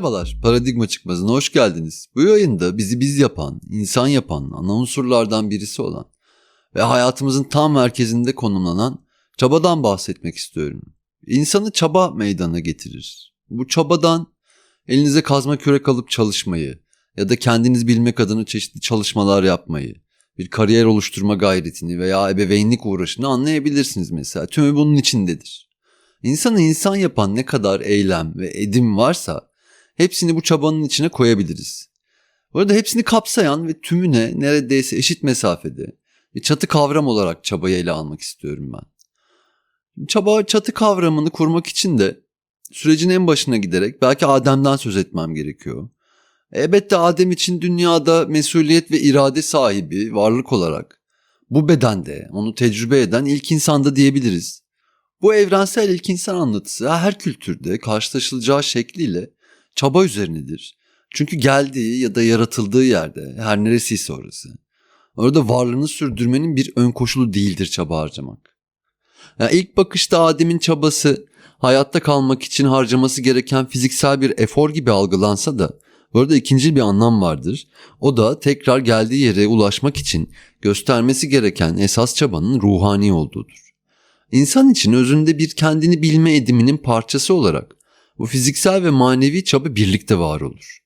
Merhabalar, Paradigma Çıkmazı'na hoş geldiniz. Bu yayında bizi biz yapan, insan yapan, ana unsurlardan birisi olan ve hayatımızın tam merkezinde konumlanan çabadan bahsetmek istiyorum. İnsanı çaba meydana getirir. Bu çabadan elinize kazma kürek alıp çalışmayı ya da kendiniz bilmek adına çeşitli çalışmalar yapmayı, bir kariyer oluşturma gayretini veya ebeveynlik uğraşını anlayabilirsiniz mesela. Tümü bunun içindedir. İnsanı insan yapan ne kadar eylem ve edim varsa hepsini bu çabanın içine koyabiliriz. Bu arada hepsini kapsayan ve tümüne neredeyse eşit mesafede bir çatı kavram olarak çabayı ele almak istiyorum ben. Çaba çatı kavramını kurmak için de sürecin en başına giderek belki Adem'den söz etmem gerekiyor. Elbette Adem için dünyada mesuliyet ve irade sahibi varlık olarak bu bedende onu tecrübe eden ilk insan da diyebiliriz. Bu evrensel ilk insan anlatısı her kültürde karşılaşılacağı şekliyle çaba üzerinedir. Çünkü geldiği ya da yaratıldığı yerde her neresiyse orası. Orada varlığını sürdürmenin bir ön koşulu değildir çaba harcamak. Yani ilk bakışta Adem'in çabası hayatta kalmak için harcaması gereken fiziksel bir efor gibi algılansa da burada ikinci bir anlam vardır. O da tekrar geldiği yere ulaşmak için göstermesi gereken esas çabanın ruhani olduğudur. İnsan için özünde bir kendini bilme ediminin parçası olarak bu fiziksel ve manevi çaba birlikte var olur.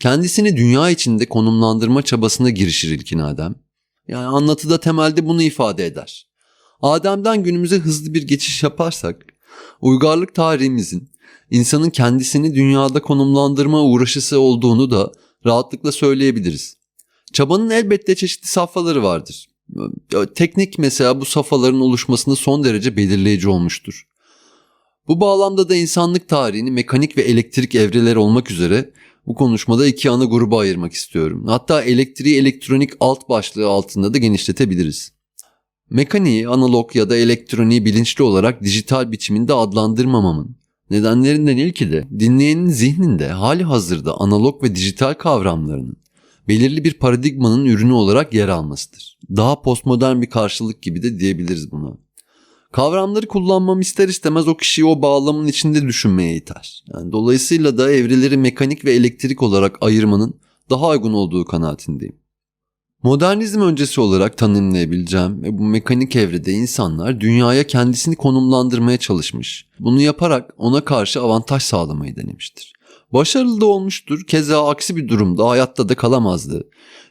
Kendisini dünya içinde konumlandırma çabasına girişir ilkin Adem. Yani anlatıda temelde bunu ifade eder. Adem'den günümüze hızlı bir geçiş yaparsak, uygarlık tarihimizin insanın kendisini dünyada konumlandırma uğraşısı olduğunu da rahatlıkla söyleyebiliriz. Çabanın elbette çeşitli safhaları vardır. Teknik mesela bu safhaların oluşmasında son derece belirleyici olmuştur. Bu bağlamda da insanlık tarihini mekanik ve elektrik evreleri olmak üzere bu konuşmada iki ana gruba ayırmak istiyorum. Hatta elektriği elektronik alt başlığı altında da genişletebiliriz. Mekaniği, analog ya da elektroniği bilinçli olarak dijital biçiminde adlandırmamamın nedenlerinden ilki de dinleyenin zihninde hali hazırda analog ve dijital kavramlarının belirli bir paradigmanın ürünü olarak yer almasıdır. Daha postmodern bir karşılık gibi de diyebiliriz buna. Kavramları kullanmam ister istemez o kişiyi o bağlamın içinde düşünmeye iter. Yani dolayısıyla da evreleri mekanik ve elektrik olarak ayırmanın daha uygun olduğu kanaatindeyim. Modernizm öncesi olarak tanımlayabileceğim ve bu mekanik evrede insanlar dünyaya kendisini konumlandırmaya çalışmış. Bunu yaparak ona karşı avantaj sağlamayı denemiştir. Başarılı da olmuştur. Keza aksi bir durumda hayatta da kalamazdı.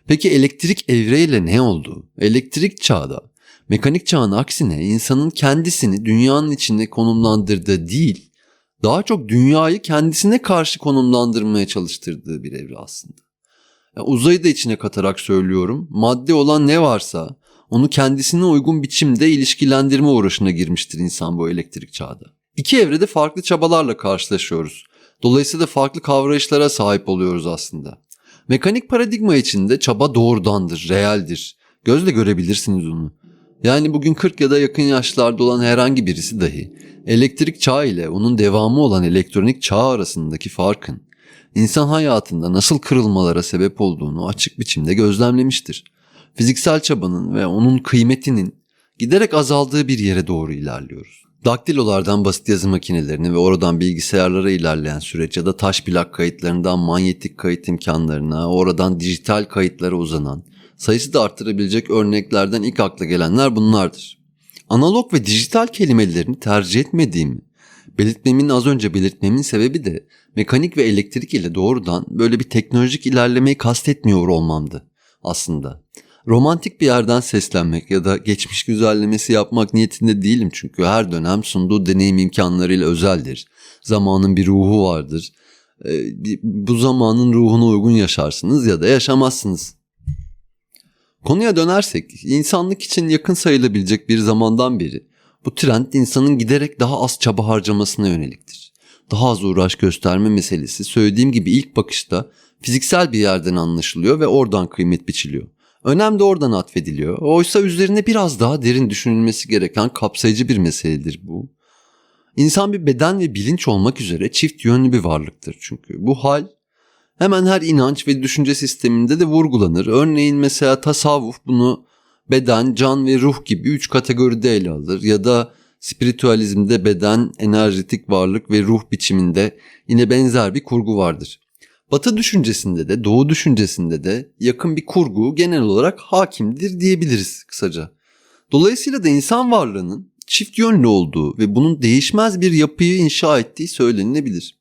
Peki elektrik evreyle ne oldu? Elektrik çağda mekanik çağın aksine insanın kendisini dünyanın içinde konumlandırdığı değil, daha çok dünyayı kendisine karşı konumlandırmaya çalıştırdığı bir evre aslında. Yani uzayı da içine katarak söylüyorum. Madde olan ne varsa onu kendisine uygun biçimde ilişkilendirme uğraşına girmiştir insan bu elektrik çağda. İki evrede farklı çabalarla karşılaşıyoruz. Dolayısıyla farklı kavrayışlara sahip oluyoruz aslında. Mekanik paradigma içinde çaba doğrudandır, realdir. Gözle görebilirsiniz onu. Yani bugün 40 ya da yakın yaşlarda olan herhangi birisi dahi elektrik çağı ile onun devamı olan elektronik çağ arasındaki farkın insan hayatında nasıl kırılmalara sebep olduğunu açık biçimde gözlemlemiştir. Fiziksel çabanın ve onun kıymetinin giderek azaldığı bir yere doğru ilerliyoruz. Daktilolardan basit yazı makinelerine ve oradan bilgisayarlara ilerleyen süreç ya da taş plak kayıtlarından manyetik kayıt imkanlarına, oradan dijital kayıtlara uzanan, sayısı da arttırabilecek örneklerden ilk akla gelenler bunlardır. Analog ve dijital kelimelerini tercih etmediğimi, belirtmemin az önce belirtmemin sebebi de mekanik ve elektrik ile doğrudan böyle bir teknolojik ilerlemeyi kastetmiyor olmamdı aslında. Romantik bir yerden seslenmek ya da geçmiş güzellemesi yapmak niyetinde değilim çünkü her dönem sunduğu deneyim imkanlarıyla özeldir. Zamanın bir ruhu vardır. Ee, bu zamanın ruhuna uygun yaşarsınız ya da yaşamazsınız. Konuya dönersek, insanlık için yakın sayılabilecek bir zamandan beri bu trend insanın giderek daha az çaba harcamasına yöneliktir. Daha az uğraş gösterme meselesi söylediğim gibi ilk bakışta fiziksel bir yerden anlaşılıyor ve oradan kıymet biçiliyor. Önem de oradan atfediliyor. Oysa üzerine biraz daha derin düşünülmesi gereken kapsayıcı bir meseledir bu. İnsan bir beden ve bilinç olmak üzere çift yönlü bir varlıktır çünkü. Bu hal hemen her inanç ve düşünce sisteminde de vurgulanır. Örneğin mesela tasavvuf bunu beden, can ve ruh gibi üç kategoride ele alır ya da Spiritüalizmde beden, enerjetik varlık ve ruh biçiminde yine benzer bir kurgu vardır. Batı düşüncesinde de doğu düşüncesinde de yakın bir kurgu genel olarak hakimdir diyebiliriz kısaca. Dolayısıyla da insan varlığının çift yönlü olduğu ve bunun değişmez bir yapıyı inşa ettiği söylenilebilir.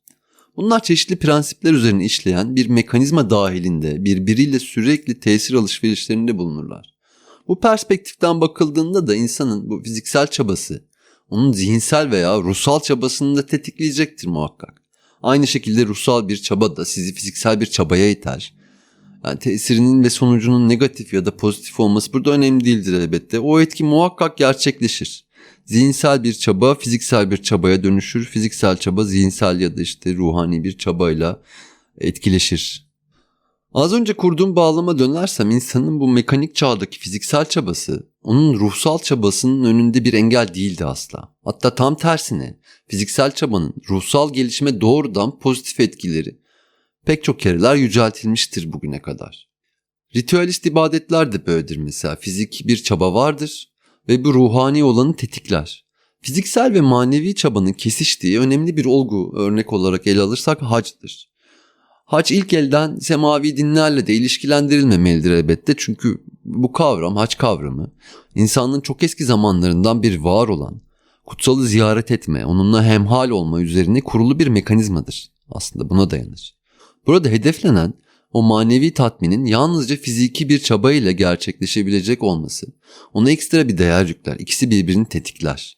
Bunlar çeşitli prensipler üzerine işleyen bir mekanizma dahilinde birbiriyle sürekli tesir alışverişlerinde bulunurlar. Bu perspektiften bakıldığında da insanın bu fiziksel çabası onun zihinsel veya ruhsal çabasını da tetikleyecektir muhakkak. Aynı şekilde ruhsal bir çaba da sizi fiziksel bir çabaya iter. Yani tesirinin ve sonucunun negatif ya da pozitif olması burada önemli değildir elbette. O etki muhakkak gerçekleşir. Zihinsel bir çaba fiziksel bir çabaya dönüşür. Fiziksel çaba zihinsel ya da işte ruhani bir çabayla etkileşir. Az önce kurduğum bağlama dönersem insanın bu mekanik çağdaki fiziksel çabası onun ruhsal çabasının önünde bir engel değildi asla. Hatta tam tersine fiziksel çabanın ruhsal gelişime doğrudan pozitif etkileri pek çok kereler yüceltilmiştir bugüne kadar. Ritüelist ibadetler de böyledir mesela. Fizik bir çaba vardır ve bu ruhani olanı tetikler. Fiziksel ve manevi çabanın kesiştiği önemli bir olgu örnek olarak ele alırsak hacdır. Hac ilk elden semavi dinlerle de ilişkilendirilmemelidir elbette çünkü bu kavram, hac kavramı insanlığın çok eski zamanlarından bir var olan kutsalı ziyaret etme, onunla hemhal olma üzerine kurulu bir mekanizmadır. Aslında buna dayanır. Burada hedeflenen o manevi tatminin yalnızca fiziki bir çaba ile gerçekleşebilecek olması ona ekstra bir değer yükler. İkisi birbirini tetikler.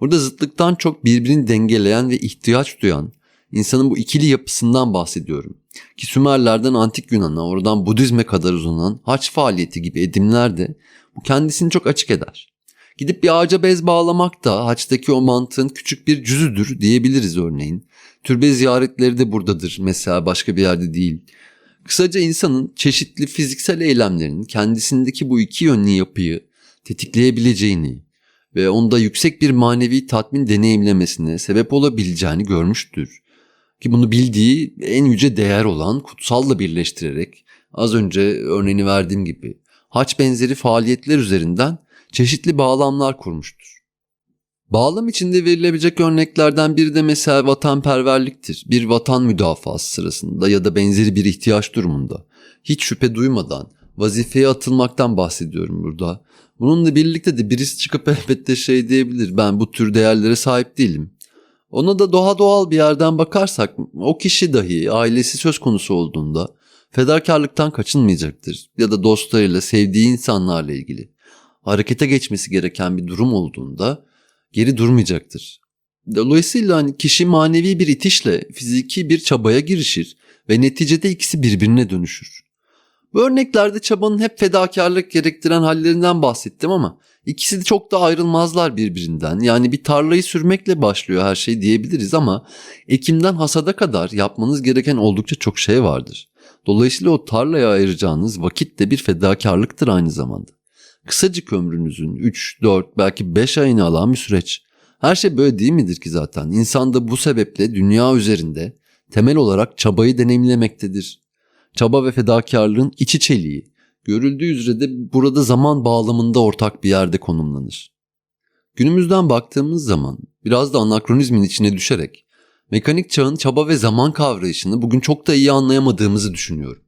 Burada zıtlıktan çok birbirini dengeleyen ve ihtiyaç duyan insanın bu ikili yapısından bahsediyorum. Ki Sümerlerden Antik Yunan'a, oradan Budizme kadar uzanan haç faaliyeti gibi edimler de bu kendisini çok açık eder. Gidip bir ağaca bez bağlamak da haçtaki o mantığın küçük bir cüzüdür diyebiliriz örneğin. Türbe ziyaretleri de buradadır mesela başka bir yerde değil. Kısaca insanın çeşitli fiziksel eylemlerinin kendisindeki bu iki yönlü yapıyı tetikleyebileceğini ve onda yüksek bir manevi tatmin deneyimlemesine sebep olabileceğini görmüştür. Ki bunu bildiği en yüce değer olan kutsalla birleştirerek az önce örneğini verdiğim gibi haç benzeri faaliyetler üzerinden çeşitli bağlamlar kurmuştur. Bağlam içinde verilebilecek örneklerden biri de mesela vatanperverliktir. Bir vatan müdafası sırasında ya da benzeri bir ihtiyaç durumunda hiç şüphe duymadan vazifeye atılmaktan bahsediyorum burada. Bununla birlikte de birisi çıkıp elbette şey diyebilir ben bu tür değerlere sahip değilim. Ona da doğa doğal bir yerden bakarsak o kişi dahi ailesi söz konusu olduğunda fedakarlıktan kaçınmayacaktır. Ya da dostlarıyla sevdiği insanlarla ilgili harekete geçmesi gereken bir durum olduğunda geri durmayacaktır. Dolayısıyla hani kişi manevi bir itişle fiziki bir çabaya girişir ve neticede ikisi birbirine dönüşür. Bu örneklerde çabanın hep fedakarlık gerektiren hallerinden bahsettim ama ikisi de çok da ayrılmazlar birbirinden. Yani bir tarlayı sürmekle başlıyor her şey diyebiliriz ama ekimden hasada kadar yapmanız gereken oldukça çok şey vardır. Dolayısıyla o tarlaya ayıracağınız vakit de bir fedakarlıktır aynı zamanda. Kısacık ömrünüzün 3, 4 belki 5 ayını alan bir süreç. Her şey böyle değil midir ki zaten? İnsan da bu sebeple dünya üzerinde temel olarak çabayı deneyimlemektedir. Çaba ve fedakarlığın iç içeliği görüldüğü üzere de burada zaman bağlamında ortak bir yerde konumlanır. Günümüzden baktığımız zaman biraz da anakronizmin içine düşerek mekanik çağın çaba ve zaman kavrayışını bugün çok da iyi anlayamadığımızı düşünüyorum.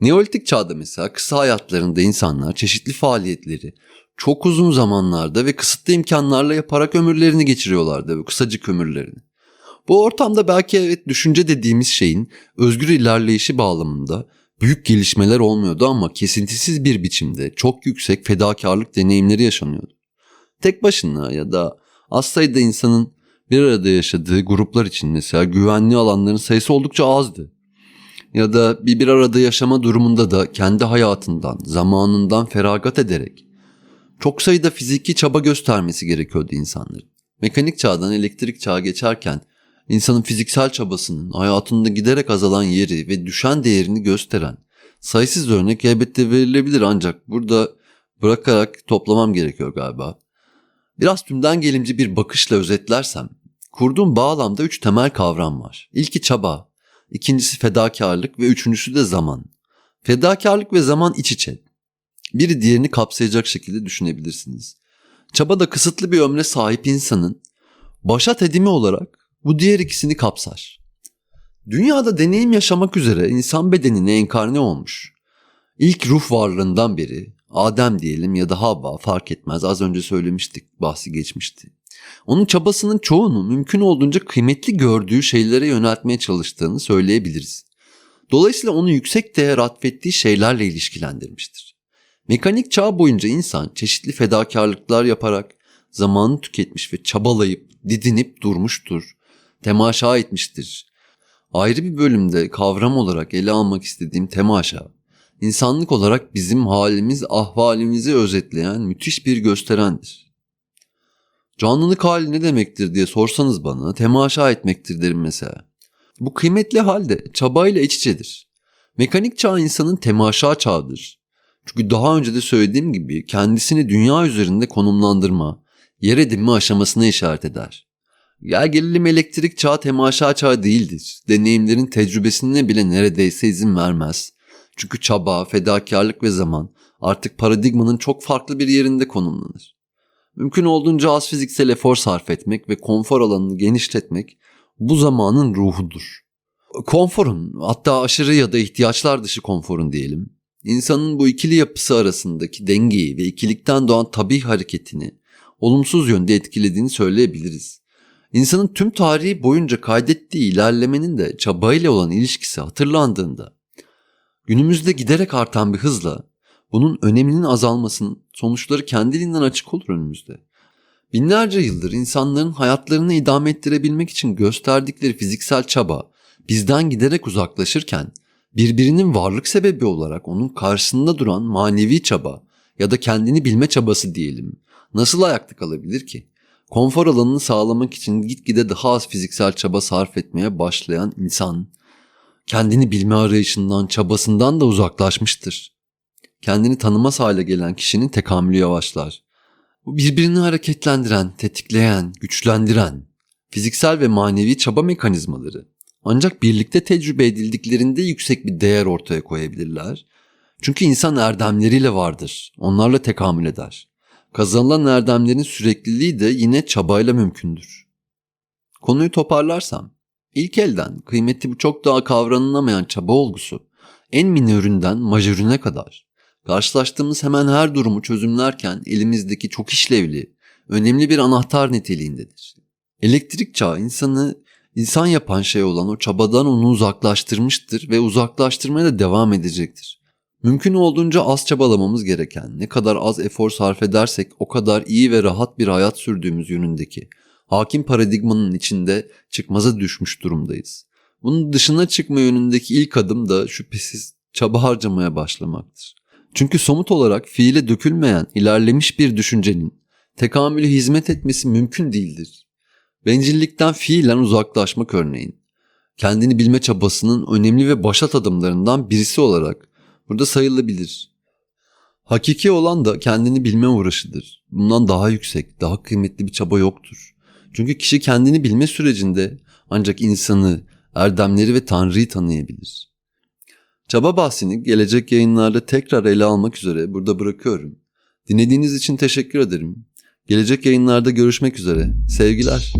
Neolitik çağda mesela kısa hayatlarında insanlar çeşitli faaliyetleri çok uzun zamanlarda ve kısıtlı imkanlarla yaparak ömürlerini geçiriyorlardı, bu kısacık ömürlerini. Bu ortamda belki evet düşünce dediğimiz şeyin özgür ilerleyişi bağlamında büyük gelişmeler olmuyordu ama kesintisiz bir biçimde çok yüksek fedakarlık deneyimleri yaşanıyordu. Tek başına ya da az sayıda insanın bir arada yaşadığı gruplar için mesela güvenli alanların sayısı oldukça azdı. Ya da bir bir arada yaşama durumunda da kendi hayatından, zamanından feragat ederek çok sayıda fiziki çaba göstermesi gerekiyordu insanların. Mekanik çağdan elektrik çağa geçerken insanın fiziksel çabasının hayatında giderek azalan yeri ve düşen değerini gösteren sayısız örnek elbette verilebilir ancak burada bırakarak toplamam gerekiyor galiba. Biraz tümden gelimci bir bakışla özetlersem, kurduğum bağlamda üç temel kavram var. İlki çaba, ikincisi fedakarlık ve üçüncüsü de zaman. Fedakarlık ve zaman iç içe. Biri diğerini kapsayacak şekilde düşünebilirsiniz. Çaba da kısıtlı bir ömre sahip insanın başat edimi olarak bu diğer ikisini kapsar. Dünyada deneyim yaşamak üzere insan bedenine enkarne olmuş. İlk ruh varlığından beri Adem diyelim ya da Havva fark etmez az önce söylemiştik bahsi geçmişti. Onun çabasının çoğunu mümkün olduğunca kıymetli gördüğü şeylere yöneltmeye çalıştığını söyleyebiliriz. Dolayısıyla onu yüksek değer atfettiği şeylerle ilişkilendirmiştir. Mekanik çağ boyunca insan çeşitli fedakarlıklar yaparak zamanı tüketmiş ve çabalayıp didinip durmuştur. Temaşa etmiştir. Ayrı bir bölümde kavram olarak ele almak istediğim temaşa, insanlık olarak bizim halimiz ahvalimizi özetleyen müthiş bir gösterendir. Canlılık hali ne demektir diye sorsanız bana temaşa etmektir derim mesela. Bu kıymetli halde çabayla iç içedir. Mekanik çağ insanın temaşa çağıdır. Çünkü daha önce de söylediğim gibi kendisini dünya üzerinde konumlandırma, yer edinme aşamasına işaret eder. Gel gelelim elektrik çağı temaşa çağı değildir. Deneyimlerin tecrübesine bile neredeyse izin vermez. Çünkü çaba, fedakarlık ve zaman artık paradigmanın çok farklı bir yerinde konumlanır. Mümkün olduğunca az fiziksel efor sarf etmek ve konfor alanını genişletmek bu zamanın ruhudur. Konforun hatta aşırı ya da ihtiyaçlar dışı konforun diyelim. insanın bu ikili yapısı arasındaki dengeyi ve ikilikten doğan tabi hareketini olumsuz yönde etkilediğini söyleyebiliriz. İnsanın tüm tarihi boyunca kaydettiği ilerlemenin de çabayla olan ilişkisi hatırlandığında günümüzde giderek artan bir hızla bunun öneminin azalmasının sonuçları kendiliğinden açık olur önümüzde. Binlerce yıldır insanların hayatlarını idame ettirebilmek için gösterdikleri fiziksel çaba bizden giderek uzaklaşırken birbirinin varlık sebebi olarak onun karşısında duran manevi çaba ya da kendini bilme çabası diyelim nasıl ayakta kalabilir ki? Konfor alanını sağlamak için gitgide daha az fiziksel çaba sarf etmeye başlayan insan kendini bilme arayışından, çabasından da uzaklaşmıştır. Kendini tanımaz hale gelen kişinin tekamülü yavaşlar. Bu birbirini hareketlendiren, tetikleyen, güçlendiren fiziksel ve manevi çaba mekanizmaları ancak birlikte tecrübe edildiklerinde yüksek bir değer ortaya koyabilirler. Çünkü insan erdemleriyle vardır, onlarla tekamül eder. Kazanılan erdemlerin sürekliliği de yine çabayla mümkündür. Konuyu toparlarsam, ilk elden kıymeti çok daha kavranılamayan çaba olgusu, en minöründen majörüne kadar karşılaştığımız hemen her durumu çözümlerken elimizdeki çok işlevli, önemli bir anahtar niteliğindedir. Elektrik çağı insanı insan yapan şey olan o çabadan onu uzaklaştırmıştır ve uzaklaştırmaya da devam edecektir. Mümkün olduğunca az çabalamamız gereken, ne kadar az efor sarf edersek o kadar iyi ve rahat bir hayat sürdüğümüz yönündeki hakim paradigmanın içinde çıkmaza düşmüş durumdayız. Bunun dışına çıkma yönündeki ilk adım da şüphesiz çaba harcamaya başlamaktır. Çünkü somut olarak fiile dökülmeyen ilerlemiş bir düşüncenin tekamülü hizmet etmesi mümkün değildir. Bencillikten fiilen uzaklaşmak örneğin. Kendini bilme çabasının önemli ve başat adımlarından birisi olarak burada sayılabilir. Hakiki olan da kendini bilme uğraşıdır. Bundan daha yüksek, daha kıymetli bir çaba yoktur. Çünkü kişi kendini bilme sürecinde ancak insanı, erdemleri ve Tanrı'yı tanıyabilir. Çaba bahsini gelecek yayınlarda tekrar ele almak üzere burada bırakıyorum. Dinlediğiniz için teşekkür ederim. Gelecek yayınlarda görüşmek üzere. Sevgiler.